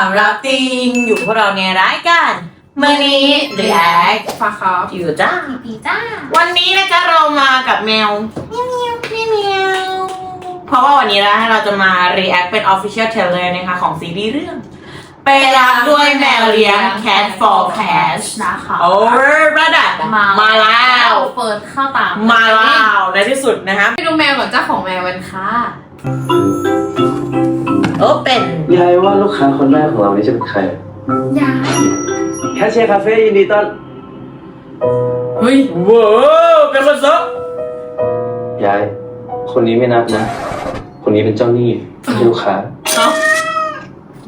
ามรักจริงอยู่พวกเราในรายการมื่อนี้ React ฟ้าครับอยู่จ้าปีจ้าวันนี้นะคะเรามากับแมวเมียวเมียวเมียวเมียวเพราะว่าวันนี้นะเราจะมา react เป็น official trailer นะคะของซีรีส์เรื่องไปรักด้วยแมวเลี้ยง Cat for Cat นะคะโอ้ระดับมามาแล้วเปิดเข้าตามมาแล้วในที่สุดนะคะไปดูแมวก่อนเจ้าของแมวกันค่ะโอ้ เป็นยายว่าลูกค้าคนแรกของเรานี่จะเป็นใคร ยายแคชเชียร์คาเฟ่ยินดีต้อนเฮ้ยว้าวเป็นคนซะยาย คนนี้ไม่นับนะ คนนี้เป็นเจ้าหนี้ไม่ใช่ลูกค้า เอ้า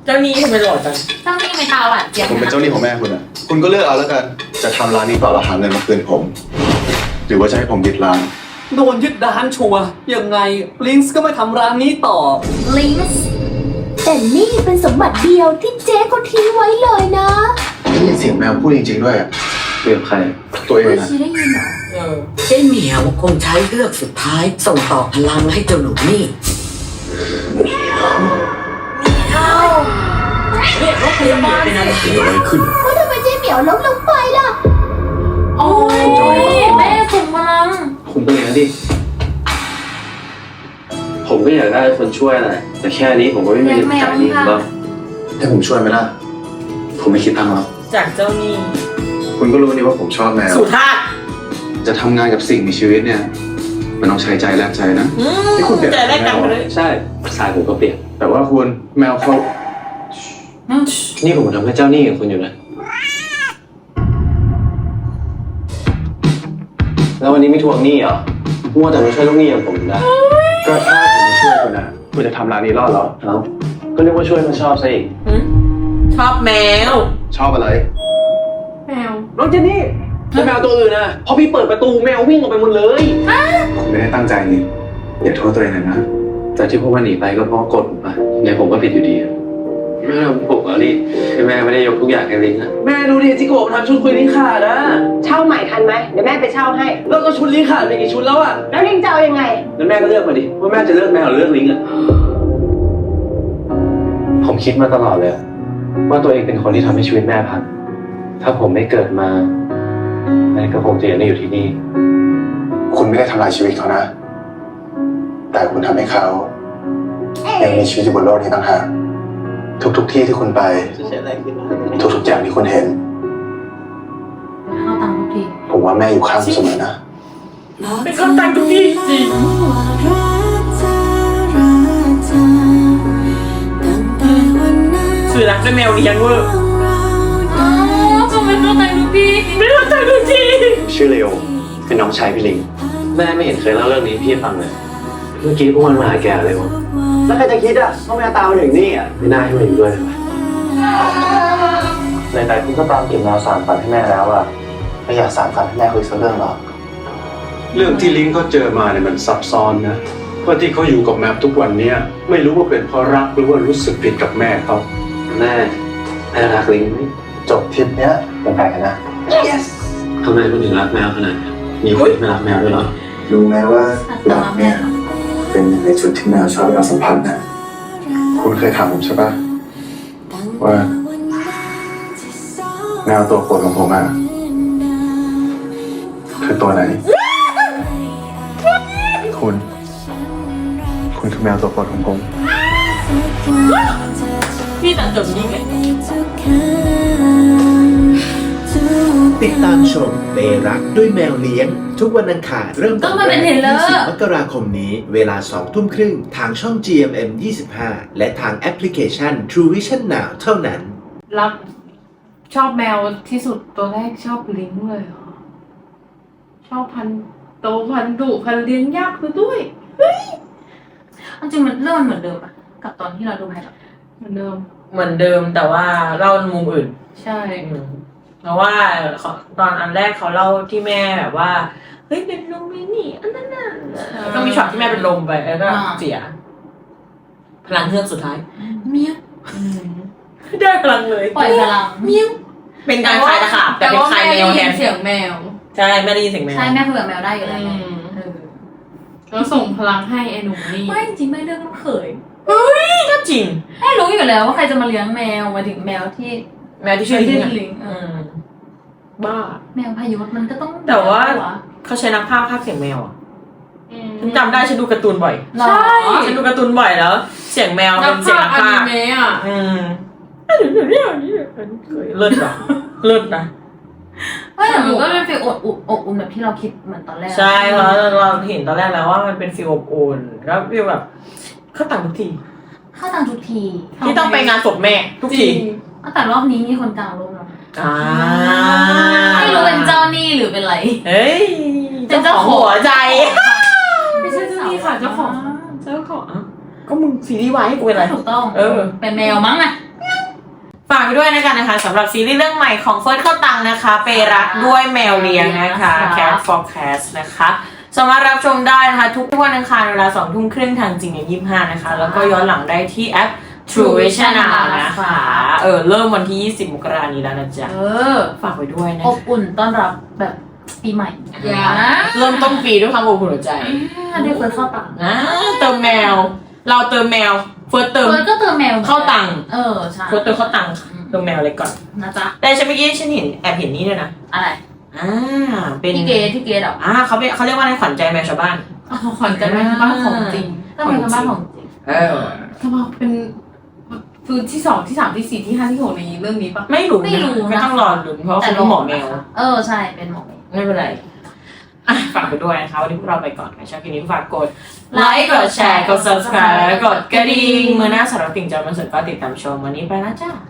เจ้านี้ทำไมหล่อจังเจ้านี่ไม่ตาหวานเจี๊ยบผมเป็นเจ้าหนี้ของแม่คุณอะ คุณก็เลือกเอาแล้วกัน จะทำร้านนี้ต่อแล้วหาเงินมาคืนผม หรือว่าจะให้ผมยึดร้าน โดนยึดร้านชัวร์ยังไงลิงส์ก็ไม่ทำร้านนี้ต่อ ลิงส์ แต่นี่เป็นสมบัติเดียวที่เจ๊เขาทิ้งไว้เลยนะได้ยินเสียงแมวพูดจริงๆด้วยอะเรื่องใคร ตัวเองนะชีได้ยินเหรอเออเจ๊เหมียวคงใช้เลือกสุดท้าย ส่งต่อพลังให้เจ้าหนูนี่เรียกว่าพยาบาลเป็นอะไรเกิดอะไรขึ้น ว่าทำไมเจ๊เหมียวล้มลงไปล่ะ โอ้ยแม่ส่งพลัง คุณก็อย่างนั้นดิผม ก็อยากได้คนช่วยแหละแต่แค่นี้ผมก็ไม่มีเงินจ่ายหนี้หรอกให้ผมช่วยไหมล่ะ ผมไม่คิดตังค์หรอกจากเจ้านี้คุณก็รู้นี่ว่าผมชอบแมวสุธาตจะทำงานกับสิ่งมีชีวิตเนี่ย มันต้องใช้ใจแลกใจนะ อืมนี่คุณเปลี่ยน ใจแรกกันไปเลยใช่สายผมก็เปลี่ยนแต่ว่าคุณแมวเขานี่ผมทำให้เจ้าหนี้กับคุณอยู่นะ แล้ววันนี้ไม่ทวงหนี้เหรอมัวแต่มาช่วยลูกหนี้อย่างผมนะก็ถ้าผมไม่ช่วย คุณนะคุณจะทำร้านนี้รอดเหรอเอ้าก็เรียกว่าช่วยมันชอบซะอีกหืมชอบแมว ชอบอะไร แมว น้องเจนนี่แล้วแมวตัวอื่นนะพอพี่เปิดประตูแมววิ่งออกไปหมดเลย ผมไม่ได้ตั้งใจนี่อย่าโทษตัวเองเลยนะ แต่ที่พวกมันหนีไปก็เพราะกดผมอะไงผมก็ผิดอยู่ดีอะ แม่ไม่ได้ยกทุกอย่างให้ลิงนะแม่ดูดิจิโกะทำชุดคุยลิงขาดนะเช่าใหม่ทันไหมเดี๋ยวแม่ไปเช่าให้ แล้วก็ชุดลิงขาดไปกี่ชุดแล้วอะแล้วลิงจะเอายังไงแล้วแม่ก็เลือกมาดิว่าแม่จะเลือกแมวหรือเลือกลิงอะผมคิดมาตลอดเลยอะว่าตัวเองเป็นคนที่ทำให้ชีวิตแม่พังถ้าผมไม่เกิดมาแม่ก็คงจะยังได้อยู่ที่นี่ คุณไม่ได้ทำลายชีวิตเขานะ แต่คุณทำให้เขายังมีชีวิตอยู่บนโลกนี้ต่างหาก ทุกๆที่ที่คุณไป ทุกๆอย่างที่คุณเห็น เข้าตังค์ทุกทีผมว่าแม่อยู่ข้างคุณเสมอนะ เป็นคนต่างทุกที่จริงสื่อรักด้วยแมวเลี้ยงเวอร์อ๋อทำไมเข้าตังค์ทุกทีไม่เข้าใจทุกทีชื่อเลโอเป็นน้องชายพี่ลิง แม่ไม่เห็นเคยเล่าเรื่องนี้ให้พี่ฟังเลย เมื่อกี้พวกมันมาหาแกเลยวะ แล้วใครจะคิดอะว่าแมวตามมาถึงนี่อะไม่น่าให้มาอยู่ด้วยเลยในแต่คุณก็ตามเก็บแมวสามฝันให้แม่แล้วอะไม่อยากสารฝันให้แม่คุยสักเรื่องหรอกเรื่องที่ลิงเขาเจอมาเนี่ยมันซับซ้อนนะเพราะที่เขาอยู่กับแมวทุกวันเนี้ยไม่รู้ว่าเป็นเพราะรักหรือว่ารู้สึกผิดกับแม่เขาแม่แม่รักลิงไหมจบทริปเนี้ยเป็นไปกันนะทำไมคุณถึงรักแมวขนาดนี้มีคนที่ไม่รักแมวด้วยเหรอรู้ไหมว่าหลักเนี่ย เป็นหนึ่งในจุดที่แมวชอบการสัมพันธ์นะ คุณเคยถามผมใช่ปะว่าแมวตัวโปรดของผมอะคือตัวไหน คุณ คุณคือแมวตัวโปรดของผม พี่ตัดจบนี้ไง ติดตามชมเปรักด้วยแมวเลี้ยง ทุกวันอังคารเริ่มต้ตั้องงมาเป็นเทรลเลอร์20มกราคมนี้เวลา 2 ทุ่มครึ่ง ทางช่อง GMM 25 และทางแอปพลิเคชัน True Vision Now เท่านั้น รักชอบแมวที่สุดตัวแรกชอบลิงเลยเหรอชอบพันธุ์โตพันธุ์ดุพันธุ์เลี้ยงยากคือด้วยเฮ้ยจริงมันเรื่องมันเหมือนเดิมอะกับตอนที่เราดูไพลอตเหมือนเดิม เหมือนเดิมแต่ว่าเล่าในมุมอื่น ใช่ อืม เพราะว่าเขาตอนอันแรกเขาเล่าที่แม่แบบว่า เฮ้ยเป็นลมเลยนี่อันนั้นน่ะแล้วก็มีช็อตที่แม่เป็นลมไปแล้วก็เสีย พลังเฮือกสุดท้าย เมียวได้พลังเลยปล่อยพลังเมียวเป็นการคลายตะขาบแต่เป็นคลายแมวแทนเสียงแมวใช่แม่ได้ยินเสียงแมวใช่แม่คุยกับแมวได้อยู่แล้วไงอืมเออแล้วส่งพลังให้ไอ้หนุ่มนี่ไม่จริงไม่เรื่องมันเขยก็จริงให้รู้อยู่แล้วว่าใครจะมาเลี้ยงแมวหมายถึงแมวที่ แมวที่ชื่อลิงแมวอะที่ลิงเออือมบ้า แมวพายศมันก็ต้องแต่ว่าเหรอเขาใช้นักพากย์ภาคเสียงแมวอะฉันจำได้ฉันดูการ์ตูนบ่อยหรอฉันดูการ์ตูนบ่อยแล้ว เสียงแมวเป็นเสียงนักพากย์อะอืมเลิศว่ะเลิศนะไม่แต่มันก็เป็นฟีลอบอุ่นอบอุ่นแบบที่เราคิดเหมือนตอนแรก ใช่เพราะเราเห็นตอนแรกแล้วว่ามันเป็นฟีลอบอุ่นแล้วฟีลแบบเข้าต่างทุกที เข้าตังทุกที ที่ต้องไปงานศพแม่ทุกทีอ้าว แต่รอบนี้มีคนกลางร่มแล้วอ่าไม่รู้เป็นเจ้าหนี้หรือเป็นอะไร เฮ้ยเป็นเจ้าของหัวใจไม่ใช่เจ้าหนี้ค่ะเจ้าของเจ้าของอ้าวก็มึงซีรีส์วายให้กูเป็นอะไรถูกต้อง เออ เป็นแมวมั้งอะฝากไปด้วยนะคะนะคะสำหรับซีรีส์เรื่องใหม่ของเฟิร์สเข้าตังนะคะ เปรักด้วยแมวเลี้ยงนะคะ Cat Forecast นะคะสามารถรับชมได้นะคะ ทุกวันอังคารเวลาสองทุ่มครึ่งทางจริงอย่างยี่ห้านะคะ แล้วก็ย้อนหลังได้ที่แอป True Vision นะคะเออเริ่มวันที่ 20 มกราคมนี้แล้วนะจ๊ะ เออ ฝากไว้ด้วยนะอบอุ่นต้อนรับแบบปีใหม่อย่า เริ่มต้นปีด้วยความอบอุ่นหัวใจอ่าได้เฟิร์สเข้าตังค์นะเติมแมว เราเติมแมว เฟิร์สเติม เฟิร์สก็เติมแมวเข้าตังค์ เออ ใช่เฟิร์สเติมเข้าตังค์ค่ะเติมแมวเลยก่อน นะจ๊ะ แต่ฉันเมื่อกี้ฉันเห็นแอบเห็นนี่ด้วยนะ อะไรอ่า เป็นที่เกที่เกดเหรออ่าเขาเป็นเขาเรียกว่าอะไรขวัญใจแมวชาวบ้านขอนใจแม่บ้านของจริงก็เป็นบ้านของจริงเออทำไมเป็น คือที่สองที่สามที่สี่ที่ห้าที่หกในเรื่องนี้ปะไม่รู้นะไม่รู้นะไม่ต้องรอลุ้นเพราะว่าเขาเป็นหมอแมวเออใช่เป็นหมอแมวไม่เป็นไรอะฝากไปด้วยนะคะวันนี้พวกเราไปก่อนค่ะชอบคลิปนี้ฝากกดไลค์กดแชร์กด subscribe และกดกระดิ่งมือหน้าสารบติ่งจะมาสุดก็ติดตามชมวันนี้ไปแล้วจ้าบ๊ายบาย